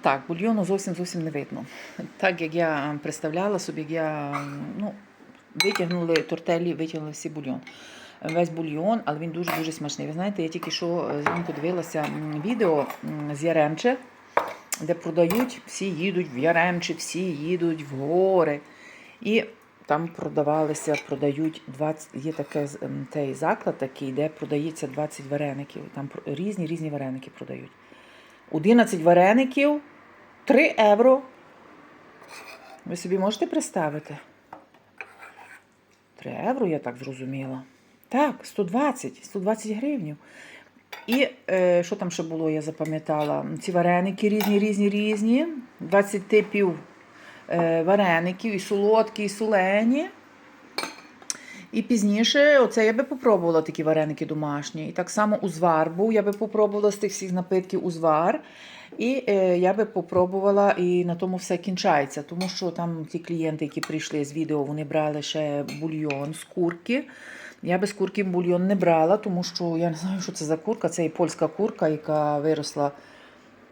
Так, бульйону зовсім зовсім не видно. Так як я представляла собі, як я ну, витягнули тортелі, витягнули всі бульйон. Весь бульйон, але він дуже-дуже смачний. Ви знаєте, я тільки що е, зранку дивилася відео з Яремче, де продають, всі їдуть в Яремче, всі їдуть в гори. І там продавалися, продають 20, є таке, ем, заклад такий, де продається 20 вареників. Там різні різні вареники продають. 11 вареників, 3 євро. Ви собі можете представити? 3 євро, я так зрозуміла. Так, 120, 120 гривень. І е, що там ще було, я запам'ятала? Ці вареники різні, різні, різні. 20 типів е, вареників, і солодкі, і солені. І пізніше, оце я би попробувала такі вареники домашні. І так само узвар був, я би попробувала з тих всіх напитків узвар. І е, я би попробувала, і на тому все кінчається. Тому що там ті клієнти, які прийшли з відео, вони брали ще бульйон з курки. Я би з курки бульйон не брала, тому що я не знаю, що це за курка. Це і польська курка, яка виросла.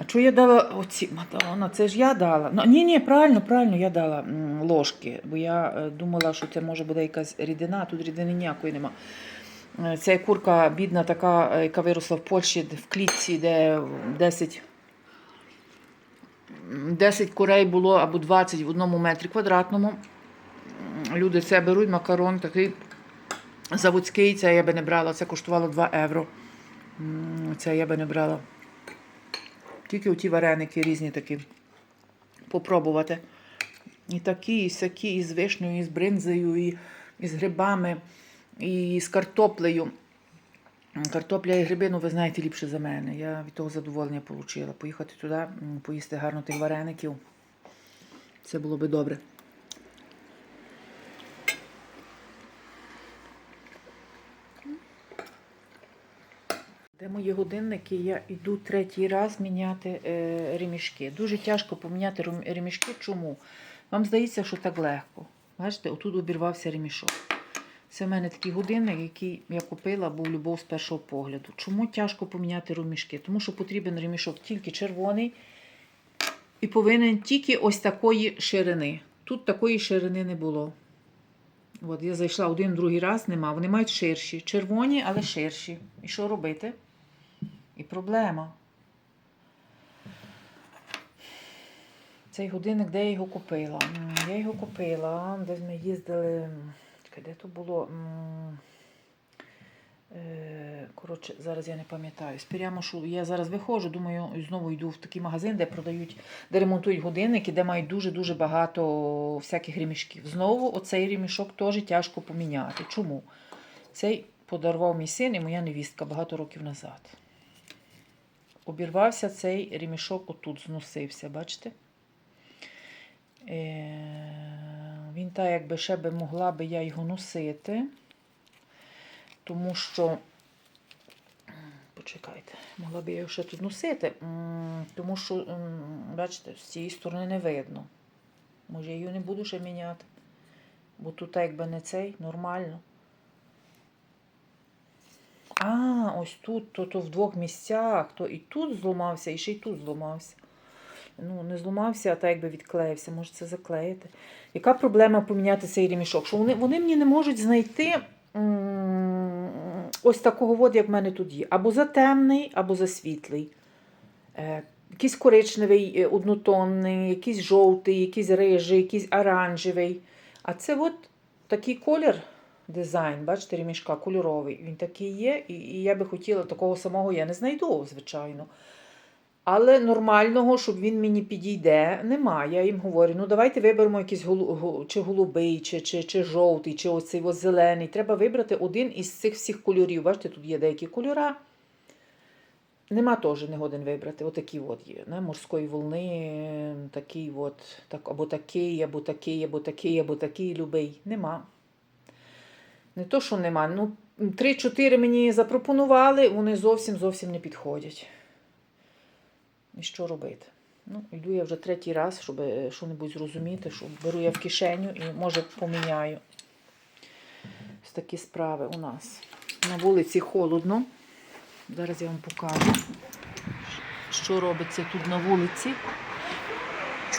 А чого я дала оці Мадонна, це ж я дала. Ну, ні, ні, правильно, правильно, я дала ложки, бо я е, думала, що це може буде якась рідина, а тут рідини ніякої нема. Е, Це курка бідна, така, е, яка виросла в Польщі, в клітці, де 10, м, 10 курей було або 20 в одному метрі квадратному. Люди це беруть, макарон такий заводський, це я би не брала, це коштувало 2 євро. Це я би не брала. Тільки оті вареники різні такі. Попробувати. І такі, і сякі, і з вишнею, і з бринзою, і, і з грибами, і з картоплею. Картопля і гриби, ну ви знаєте, ліпше за мене. Я від того задоволення отримала. Поїхати туди, поїсти гарно тих вареників. Це було би добре. Мої годинники, я йду третій раз міняти е, ремішки. Дуже тяжко поміняти ремішки. Чому? Вам здається, що так легко. Бачите, отут обірвався ремішок. Це в мене такий годинник, який я купила, був любов з першого погляду. Чому тяжко поміняти ремішки? Тому що потрібен ремішок тільки червоний і повинен тільки ось такої ширини. Тут такої ширини не було. От я зайшла один, другий раз, нема. Вони мають ширші. Червоні, але ширші. І що робити? І проблема. Цей годинник, де я його купила? Я його купила, десь ми їздили. Де то було? Е, Коротше, зараз я не пам'ятаю. Прямо що я зараз виходжу, думаю, знову йду в такий магазин, де продають, де ремонтують годинники, де мають дуже-дуже багато всяких ремішків. Знову оцей ремішок теж тяжко поміняти. Чому? Цей подарував мій син і моя невістка багато років назад. Обірвався цей ремішок, отут зносився, бачите? Е, Він так, якби ще би могла би я його носити, тому що, почекайте, могла би я його ще тут носити, тому що, бачите, з цієї сторони не видно. Може, я її не буду ще міняти, бо тут якби не цей, нормально. А, ось тут, то, то в двох місцях, то і тут зламався, і ще й тут зламався. Ну, не зламався, а так якби відклеївся. Може це заклеїти. Яка проблема поміняти цей ремішок? Що вони, вони мені не можуть знайти ось такого воду, як в мене тут є. Або за темний, або за світлий. Е, якийсь коричневий, е, однотонний, якийсь жовтий, якийсь рижий, якийсь оранжевий. А це от такий колір, дизайн, бачите, ремішка кольоровий. Він такий є, і, і я би хотіла такого самого я не знайду, звичайно. Але нормального, щоб він мені підійде, немає. Я їм говорю: ну давайте виберемо якийсь голу- чи голубий, чи, чи, чи жовтий, чи оцей ось зелений. Треба вибрати один із цих всіх кольорів. Бачите, тут є деякі кольора. Нема теж не годен вибрати. Отакі от є. Не? Морської волни, такий от, так, або такий, або такий, або такий, або такий, любий. Нема. Не то, що нема. Ну, 3-4 мені запропонували, вони зовсім зовсім не підходять. І що робити? Ну, йду я вже третій раз, щоб е, що-небудь зрозуміти, що беру я в кишеню і може поміняю. Ось такі справи у нас. На вулиці холодно. Зараз я вам покажу, що робиться тут на вулиці.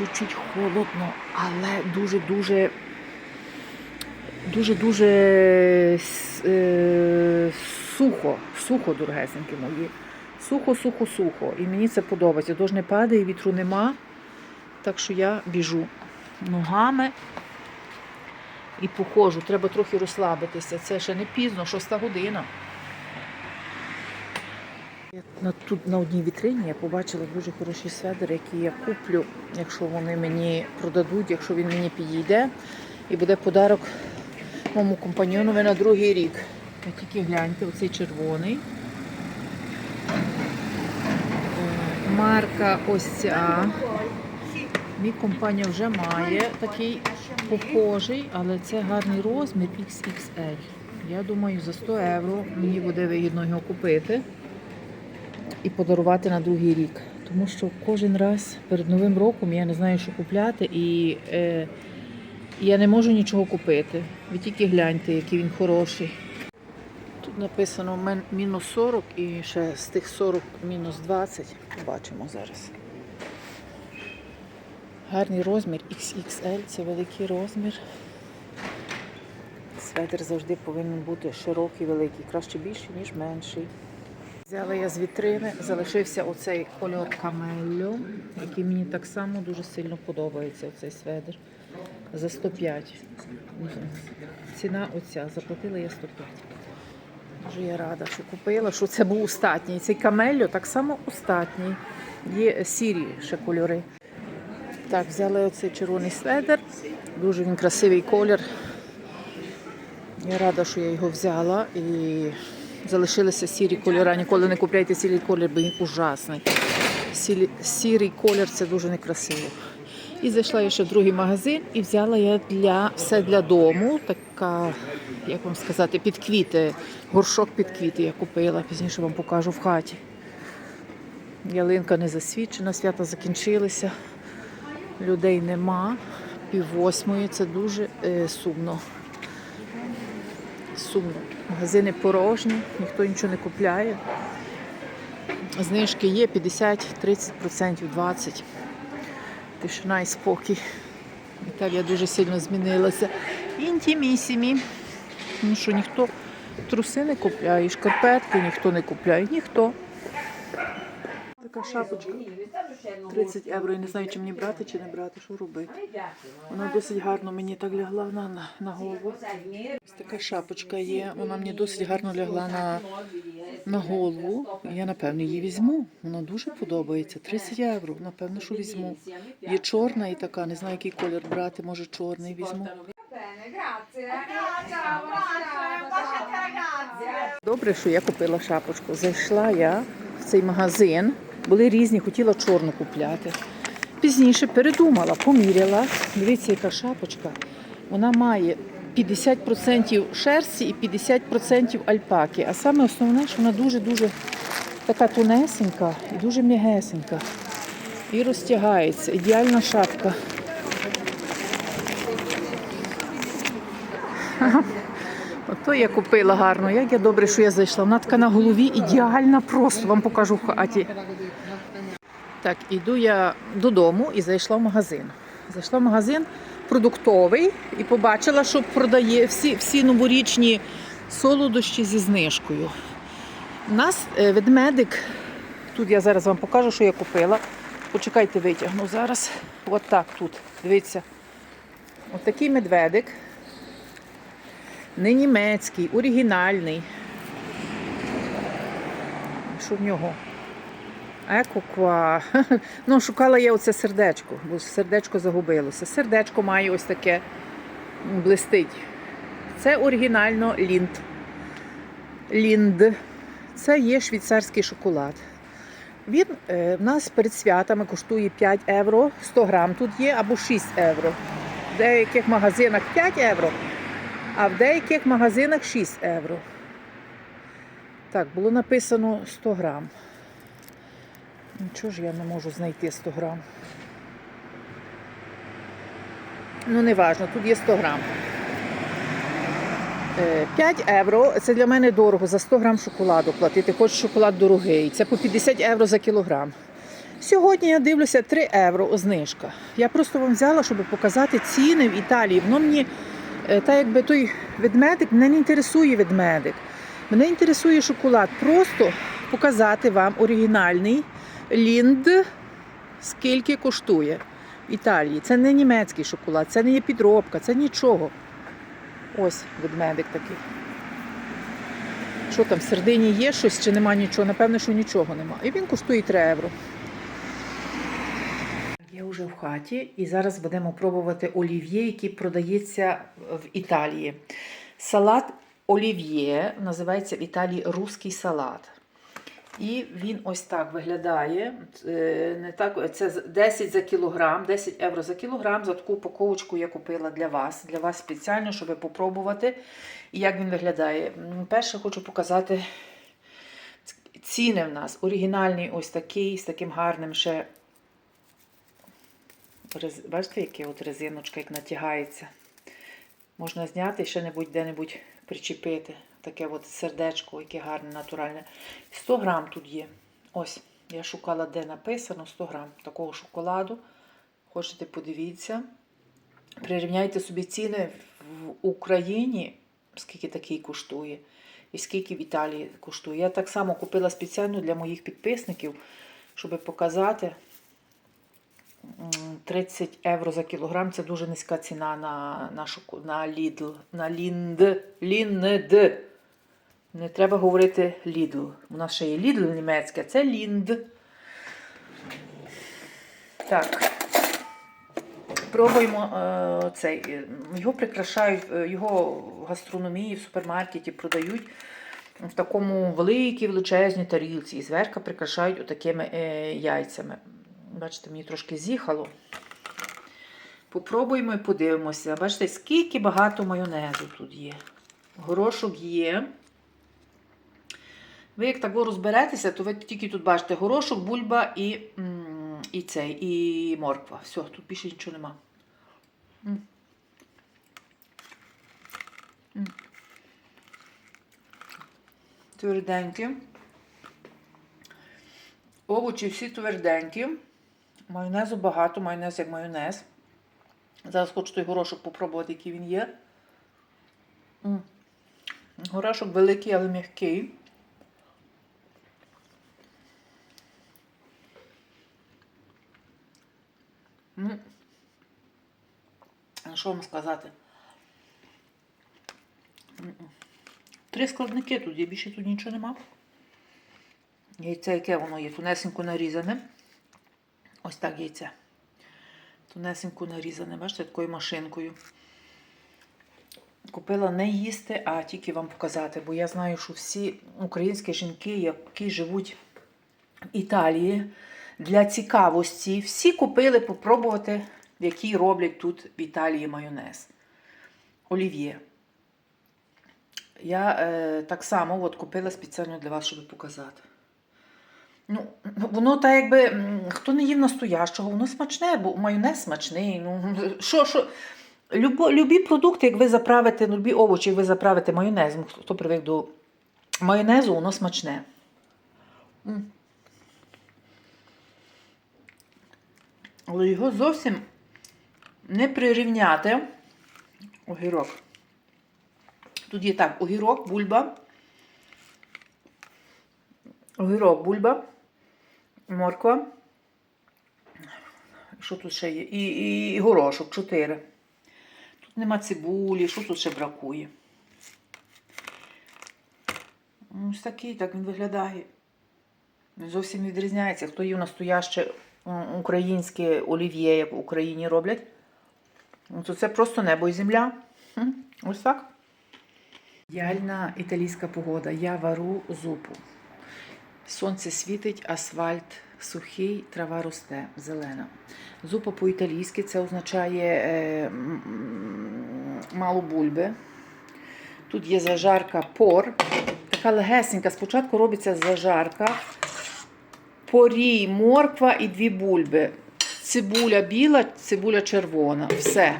чуть-чуть холодно, але дуже-дуже дуже-дуже е, сухо, сухо, дорогесенькі мої. Сухо, сухо, сухо. І мені це подобається. Тож не падає, вітру нема. Так що я біжу ногами і походжу. Треба трохи розслабитися. Це ще не пізно, шоста година. На, тут на одній вітрині я побачила дуже хороший сведер, який я куплю, якщо вони мені продадуть, якщо він мені підійде. І буде подарок моєму компаньйонові на другий рік. Ви тільки гляньте, оцей червоний. Е, Марка ось ця. Мій компанія вже має такий похожий, але це гарний розмір XXL. Я думаю, за 100 євро мені буде вигідно його купити і подарувати на другий рік. Тому що кожен раз перед Новим роком я не знаю, що купляти, і е, я не можу нічого купити. Ви тільки гляньте, який він хороший. Тут написано мінус 40 і ще з тих 40 мінус 20. Побачимо зараз. Гарний розмір XXL, це великий розмір. Светр завжди повинен бути широкий, великий, краще більший, ніж менший. Взяла я з вітрини, залишився оцей кольор камеллю, який мені так само дуже сильно подобається, оцей сведер. За 105. Ціна оця, заплатила я 105. Дуже я рада, що купила, що це був остатній. Цей камеллю так само остатній. Є сірі ще кольори. Так, взяли оцей червоний сведер. Дуже він красивий колір. Я рада, що я його взяла і залишилися сірі кольори. Ніколи не купляйте сірий колір, бо він ужасний. Сірі- Сірий колір це дуже некрасиво. І зайшла я ще в другий магазин і взяла я для все для дому. Така, як вам сказати, під квіти. Горшок під квіти я купила. Пізніше вам покажу в хаті. Ялинка не засвічена, свята закінчилися. Людей нема. Пів восьмої це дуже е, сумно. Сумно. Магазини порожні, ніхто нічого не купляє. Знижки є 50, 30%, 20%. Тишина і спокій. Італія дуже сильно змінилася. Інтімісімі. Тому що ніхто труси не купляє, шкарпетки ніхто не купляє. Ніхто. Така шапочка. 30 євро. Я не знаю, чи мені брати, чи не брати, що робити. Вона досить гарно мені так лягла на, на, на голову. Ось така шапочка є. Вона мені досить гарно лягла на, на голову. Я напевно її візьму. Вона дуже подобається. 30 євро. Напевно, що візьму. Є чорна і така, не знаю, який колір брати, може чорний візьму. Добре, що я купила шапочку. Зайшла я в цей магазин. Були різні, хотіла чорну купляти. Пізніше передумала, поміряла. Дивіться, яка шапочка. Вона має 50% шерсті і 50% альпаки. А саме основне, що вона дуже-дуже така тонесенька і дуже м'ягесенька. І розтягається. Ідеальна шапка. Ото я купила гарно. Як я добре, що я зайшла. Вона така на голові ідеальна просто. Вам покажу в хаті. Так, іду я додому і зайшла в магазин. Зайшла в магазин продуктовий і побачила, що продає всі, всі новорічні солодощі зі знижкою. У нас е, ведмедик. Тут я зараз вам покажу, що я купила. Почекайте, витягну зараз. От тут. Дивіться. От такий медведик не німецький, оригінальний. Що в нього? Екоква. Ну, шукала я оце сердечко, бо сердечко загубилося. Сердечко має ось таке блистить. Це оригінально лінд. Лінд. Це є швейцарський шоколад. Він е, в нас перед святами коштує 5 євро, 100 грам тут є або 6 євро. В деяких магазинах 5 євро, а в деяких магазинах 6 євро. Так, було написано 100 грам. Нічого ж я не можу знайти 100 грам. Ну, не важно, тут є 100 грам. Е, 5 євро це для мене дорого за 100 грам шоколаду платити. Хоч шоколад дорогий. Це по 50 євро за кілограм. Сьогодні я дивлюся 3 євро знижка. Я просто вам взяла, щоб показати ціни в Італії. Воно мені, е, та якби той ведмедик, мене не інтересує ведмедик. Мене інтересує шоколад. Просто показати вам оригінальний лінд, скільки коштує в Італії. Це не німецький шоколад, це не є підробка, це нічого. Ось ведмедик такий. Що там, в середині є щось чи нема нічого? Напевно, що нічого нема. І він коштує 3 євро. Я вже в хаті і зараз будемо пробувати олів'є, який продається в Італії. Салат олів'є називається в Італії русський салат. І він ось так виглядає. Е, Не так, це 10 за кілограм, 10 євро за кілограм. За таку упаковочку я купила для вас. Для вас спеціально, щоб попробувати, і як він виглядає. Перше хочу показати ціни в нас. Оригінальний ось такий, з таким гарним ще. Бачите, яке от резиночка, як натягається. Можна зняти і ще небудь де-небудь причепити. Таке от сердечко, яке гарне, натуральне. 100 грам тут є. Ось, я шукала, де написано 100 грам такого шоколаду. Хочете, подивіться. Прирівняйте собі ціни в Україні, скільки такий коштує, і скільки в Італії коштує. Я так само купила спеціально для моїх підписників, щоб показати. М, 30 євро за кілограм це дуже низька ціна на, на, шоку, на Lidl, на Лінд. Лінд. Не треба говорити Lidl. У нас ще є Lidl німецьке, це Лінд. Так. Пробуємо е, цей. е, Його прикрашають, е, його в гастрономії, в супермаркеті продають в такому великій величезній тарілці. І зверху прикрашають отакими е, яйцями. Бачите, мені трошки з'їхало. Попробуємо і подивимося. Бачите, скільки багато майонезу тут є. Горошок є. Ви як так розберетеся, то ви тільки тут бачите горошок, бульба і, і цей, і морква. Все, тут більше нічого нема. Тверденькі. Овочі всі тверденькі. Майонезу багато, майонез як майонез. Зараз хочу той горошок попробувати, який він є. М. Горошок великий, але м'який. Що вам сказати? Три складники тут є, більше тут нічого нема. Яйце, яке воно є, тунесенько нарізане. Ось так яйце. Тунесенько нарізане, бачите, такою машинкою. Купила не їсти, а тільки вам показати, бо я знаю, що всі українські жінки, які живуть в Італії, для цікавості, всі купили попробувати, який роблять тут в Італії майонез. Олів'є. Я е, так само от, купила спеціально для вас, щоб показати. Ну, воно так якби, хто не їв настоящого, воно смачне, бо майонез смачний. Ну, що, що? Любо, любі продукти, як ви заправите, ну, любі овочі, як ви заправите майонезом, хто, хто привик до майонезу, воно смачне. Але його зовсім не прирівняти. Огірок. Тут є так, огірок, бульба. Огірок, бульба, морква. Що тут ще є? І, і, і горошок, чотири. Тут нема цибулі, що тут ще бракує? Ось такий, так він виглядає. Зовсім відрізняється. Хто їв настояще українське олів'є, як в Україні роблять, ну, то це просто небо і земля. Ось так. Ідеальна італійська погода. Я вару зупу. Сонце світить, асфальт сухий, трава росте, зелена. Зупа по-італійськи це означає е, мало бульби. Тут є зажарка пор. Така легесенька. Спочатку робиться зажарка, порій, морква і дві бульби. Цибуля біла, цибуля червона. Все.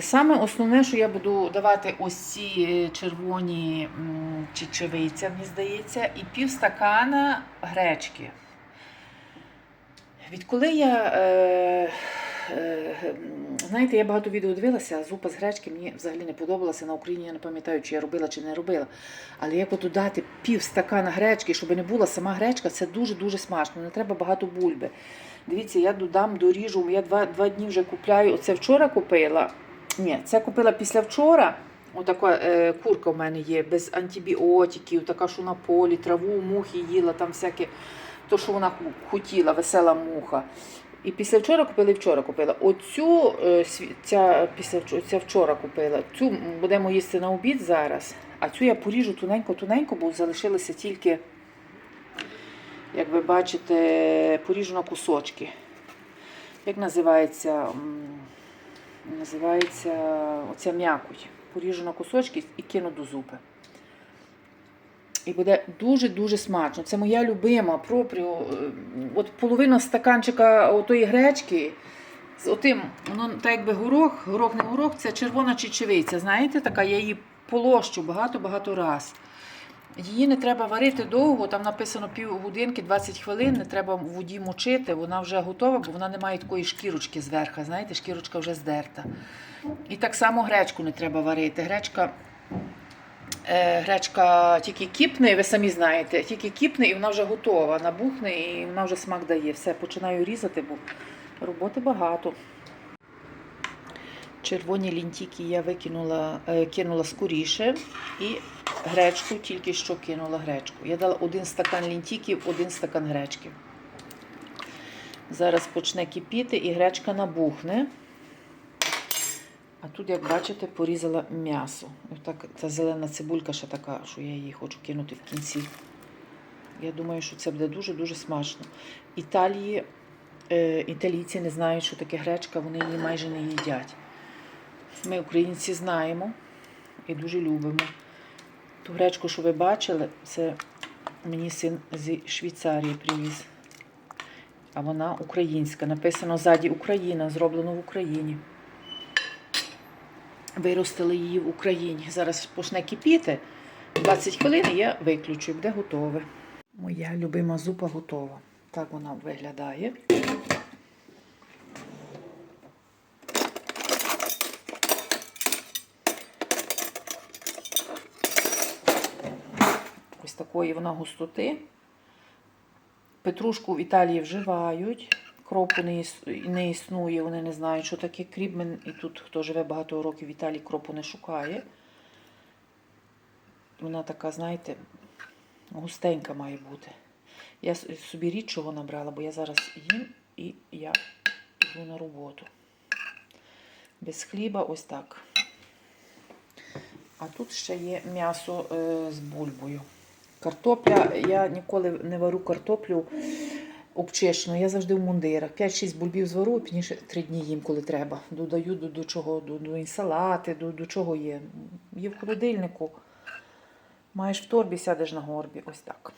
Саме основне, що я буду давати ось ці е, червоні чечевиця, мені здається, і пів стакана гречки. Відколи я, е, е, знаєте, я багато відео дивилася, зупа з гречки мені взагалі не подобалася. На Україні я не пам'ятаю, чи я робила, чи не робила. Але як от додати пів стакана гречки, щоб не була сама гречка, це дуже-дуже смачно. Не треба багато бульби. Дивіться, я додам, доріжу, я два, два дні вже купляю. Оце вчора купила. Ні, це купила після вчора. Отака е, курка в мене є, без антибіотиків, така, що на полі, траву, мухи їла, там всяке, то, що вона хотіла, весела муха. І після вчора купила і вчора купила. Оцю е, ця, після ця вчора купила. Цю будемо їсти на обід зараз, а цю я поріжу тоненько-тоненько, бо залишилися тільки, як ви бачите, поріжу на кусочки. Як називається? Називається оця м'якоть. Поріжу на кусочки і кину до зупи. І буде дуже-дуже смачно. Це моя любима пропріо. е, От половина стаканчика отої гречки. З отим, воно так якби горох, горох не горох, це червона чечевиця. Знаєте, така я її полощу багато-багато раз. Її не треба варити довго, там написано півгодинки, 20 хвилин, не треба в воді мочити, вона вже готова, бо вона не має такої шкірочки зверху. Знаєте, шкірочка вже здерта. І так само гречку не треба варити. Гречка, е, гречка тільки кіпне, ви самі знаєте, тільки кіпне і вона вже готова, набухне і вона вже смак дає. Все, починаю різати, бо роботи багато. Червоні лінтіки я викинула, е, кинула скоріше і гречку тільки що кинула гречку. Я дала один стакан лінтіків, один стакан гречки. Зараз почне кипіти і гречка набухне. А тут, як бачите, порізала м'ясо. Ось так, ця зелена цибулька ще така, що я її хочу кинути в кінці. Я думаю, що це буде дуже-дуже смачно. Італії, е, італійці не знають, що таке гречка, вони її майже не їдять. Ми, українці, знаємо і дуже любимо. Ту гречку, що ви бачили, це мені син зі Швейцарії привіз. А вона українська. Написано ззаді Україна, зроблено в Україні. Виростили її в Україні. Зараз почне кипіти. 20 хвилин і я виключу, буде готове. Моя любима зупа готова. Так вона виглядає. Ось такої вона густоти. Петрушку в Італії вживають. Кропу не, існує, вони не знають, що таке крібмен. І тут, хто живе багато років в Італії, кропу не шукає. Вона така, знаєте, густенька має бути. Я собі рідчого набрала, бо я зараз їм і я йду на роботу. Без хліба ось так. А тут ще є м'ясо е, з бульбою. Картопля, я ніколи не варю картоплю обчищену, я завжди в мундирах. 5-6 бульбів звару, і пізніше 3 дні їм, коли треба. Додаю до, до чого, до, до інсалати, до, до чого є. Є в холодильнику. Маєш в торбі, сядеш на горбі. Ось так.